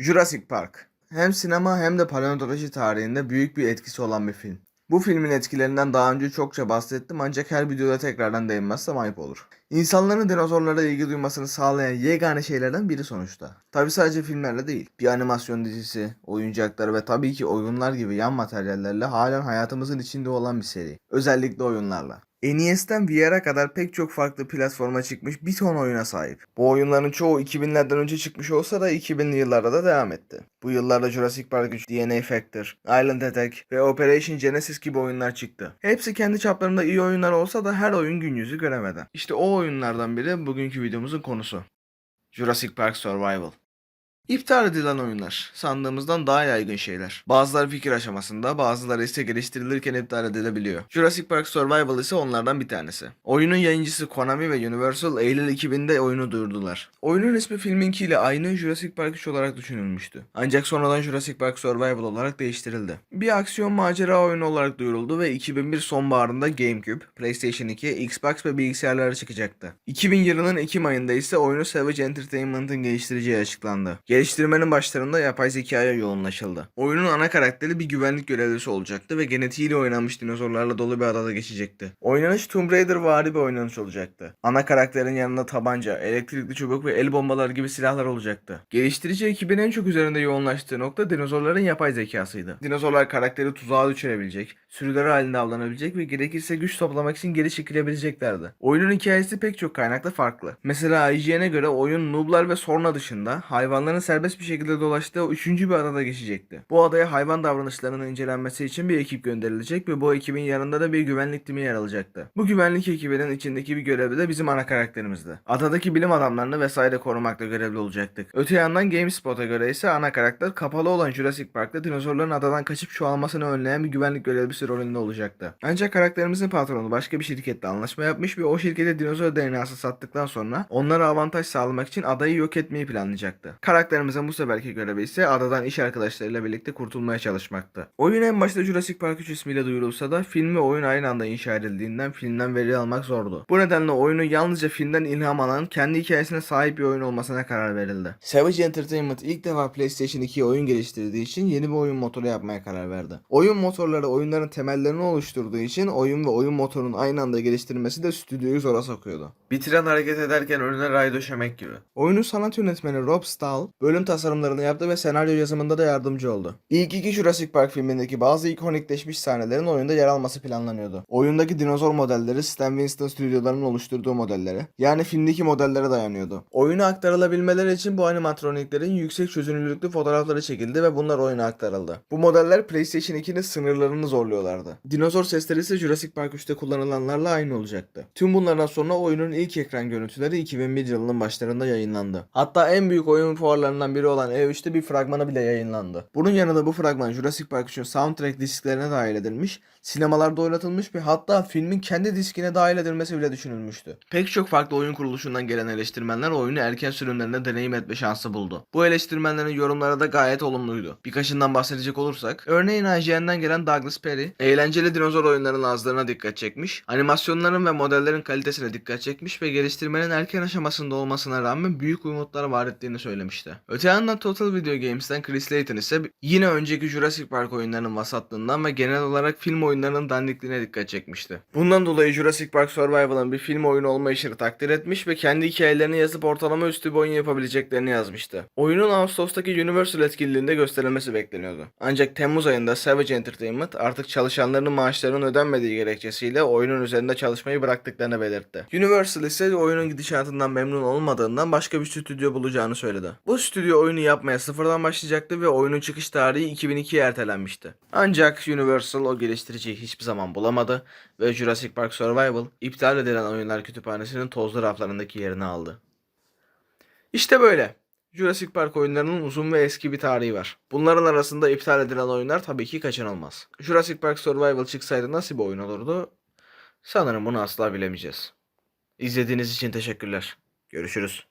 Jurassic Park. Hem sinema hem de paleontoloji tarihinde büyük bir etkisi olan bir film. Bu filmin etkilerinden daha önce çokça bahsettim ancak her videoda tekrardan değinmezsem ayıp olur. İnsanların dinozorlara ilgi duymasını sağlayan yegane şeylerden biri sonuçta. Tabi sadece filmlerle değil. Bir animasyon dizisi, oyuncaklar ve tabii ki oyunlar gibi yan materyallerle halen hayatımızın içinde olan bir seri. Özellikle oyunlarla. NES'ten VR'a kadar pek çok farklı platforma çıkmış bir ton oyuna sahip. Bu oyunların çoğu 2000'lerden önce çıkmış olsa da 2000'li yıllarda da devam etti. Bu yıllarda Jurassic Park 3, DNA Factor, Island Attack ve Operation Genesis gibi oyunlar çıktı. Hepsi kendi çaplarında iyi oyunlar olsa da her oyun gün yüzü göremeden. İşte o oyunlardan biri bugünkü videomuzun konusu. Jurassic Park Survival. İptal edilen oyunlar. Sandığımızdan daha yaygın şeyler. Bazıları fikir aşamasında, bazıları ise geliştirilirken iptal edilebiliyor. Jurassic Park Survival ise onlardan bir tanesi. Oyunun yayıncısı Konami ve Universal Eylül 2000'de oyunu duyurdular. Oyunun ismi filminkiyle aynı Jurassic Park 3 olarak düşünülmüştü. Ancak sonradan Jurassic Park Survival olarak değiştirildi. Bir aksiyon macera oyunu olarak duyuruldu ve 2001 sonbaharında GameCube, PlayStation 2, Xbox ve bilgisayarlara çıkacaktı. 2000 yılının Ekim ayında ise oyunu Savage Entertainment'ın geliştireceği açıklandı. Geliştirmenin başlarında yapay zekaya yoğunlaşıldı. Oyunun ana karakteri bir güvenlik görevlisi olacaktı ve genetiğiyle oynanmış dinozorlarla dolu bir adada geçecekti. Oynanış Tomb Raider vari bir oynanış olacaktı. Ana karakterin yanında tabanca, elektrikli çubuk ve el bombaları gibi silahlar olacaktı. Geliştirici ekibin en çok üzerinde yoğunlaştığı nokta dinozorların yapay zekasıydı. Dinozorlar karakteri tuzağa düşürebilecek, sürüler halinde avlanabilecek ve gerekirse güç toplamak için geri çekilebileceklerdi. Oyunun hikayesi pek çok kaynakta farklı. Mesela IGN'e göre oyun nooblar ve sorna dışında hayvanların serbest bir şekilde dolaştığı üçüncü bir adada geçecekti. Bu adaya hayvan davranışlarının incelenmesi için bir ekip gönderilecek ve bu ekibin yanında da bir güvenlik timi yer alacaktı. Bu güvenlik ekibinin içindeki bir görevli de bizim ana karakterimizdi. Adadaki bilim adamlarını vesaire korumakla görevli olacaktık. Öte yandan GameSpot'a göre ise ana karakter kapalı olan Jurassic Park'ta dinozorların adadan kaçıp çoğalmasını önleyen bir güvenlik görevlisi rolünde olacaktı. Ancak karakterimizin patronu başka bir şirketle anlaşma yapmış ve o şirkete dinozor DNA'sı sattıktan sonra onlara avantaj sağlamak için adayı yok etmeyi planlayacaktı. Karakterimizin bu seferki görevi ise adadan iş arkadaşlarıyla birlikte kurtulmaya çalışmaktı. Oyun en başta Jurassic Park 3 ismiyle duyurulsa da film ve oyun aynı anda inşa edildiğinden filmden veri almak zordu. Bu nedenle oyunu yalnızca filmden ilham alan kendi hikayesine sahip bir oyun olmasına karar verildi. Savage Entertainment ilk defa PlayStation 2'ye oyun geliştirdiği için yeni bir oyun motoru yapmaya karar verdi. Oyun motorları oyunların temellerini oluşturduğu için oyun ve oyun motorunun aynı anda geliştirilmesi de stüdyoyu zora sokuyordu. Bitiren hareket ederken önüne ray döşemek gibi. Oyunun sanat yönetmeni Rob Stahl bölüm tasarımlarını yaptı ve senaryo yazımında da yardımcı oldu. İlk iki Jurassic Park filmindeki bazı ikonikleşmiş sahnelerin oyunda yer alması planlanıyordu. Oyundaki dinozor modelleri Stan Winston stüdyolarının oluşturduğu modellere, yani filmdeki modellere dayanıyordu. Oyuna aktarılabilmeleri için bu animatroniklerin yüksek çözünürlüklü fotoğrafları çekildi ve bunlar oyuna aktarıldı. Bu modeller PlayStation 2'nin sınırlarını zorluyorlardı. Dinozor sesleri ise Jurassic Park 3'te kullanılanlarla aynı olacaktı. Tüm bunlardan sonra oyunun ilk ekran görüntüleri 2001 yılının başlarında yayınlandı. Hatta en büyük oyun fuarlarından biri olan E3'te bir fragmanı bile yayınlandı. Bunun yanında bu fragman Jurassic Park 3'ün soundtrack disklerine dahil edilmiş, sinemalarda oynatılmış ve hatta filmin kendi diskine dahil edilmesi bile düşünülmüştü. Pek çok farklı oyun kuruluşundan gelen eleştirmenler oyunu erken sürümlerinde deneyim etme şansı buldu. Bu eleştirmenlerin yorumları da gayet olumluydu. Birkaçından bahsedecek olursak, örneğin IGN'den gelen Douglas Perry, eğlenceli dinozor oyunlarının azlarına dikkat çekmiş, animasyonların ve modellerin kalitesine dikkat çekmiş ve geliştirmenin erken aşamasında olmasına rağmen büyük umutlar var ettiğini söylemişti. Öte yandan Total Video Games'ten Chris Layton ise yine önceki Jurassic Park oyunlarının vasatlığından ve genel olarak film oyunlarının dandikliğine dikkat çekmişti. Bundan dolayı Jurassic Park Survival'ın bir film oyunu olma işini takdir etmiş ve kendi hikayelerini yazıp ortalama üstü bir oyun yapabileceklerini yazmıştı. Oyunun Ağustos'taki Universal etkinliğinde gösterilmesi bekleniyordu. Ancak Temmuz ayında Savage Entertainment artık çalışanlarının maaşlarının ödenmediği gerekçesiyle oyunun üzerinde çalışmayı bıraktıklarını belirtti. Universal ise oyunun gidişatından memnun olmadığından başka bir stüdyo bulacağını söyledi. Bu stüdyo oyunu yapmaya sıfırdan başlayacaktı ve oyunun çıkış tarihi 2002'ye ertelenmişti. Ancak Universal o geliştiriciyi hiçbir zaman bulamadı ve Jurassic Park Survival iptal edilen oyunlar kütüphanesinin tozlu raflarındaki yerini aldı. İşte böyle. Jurassic Park oyunlarının uzun ve eski bir tarihi var. Bunların arasında iptal edilen oyunlar tabii ki kaçınılmaz. Jurassic Park Survival çıksaydı nasıl bir oyun olurdu? Sanırım bunu asla bilemeyeceğiz. İzlediğiniz için teşekkürler. Görüşürüz.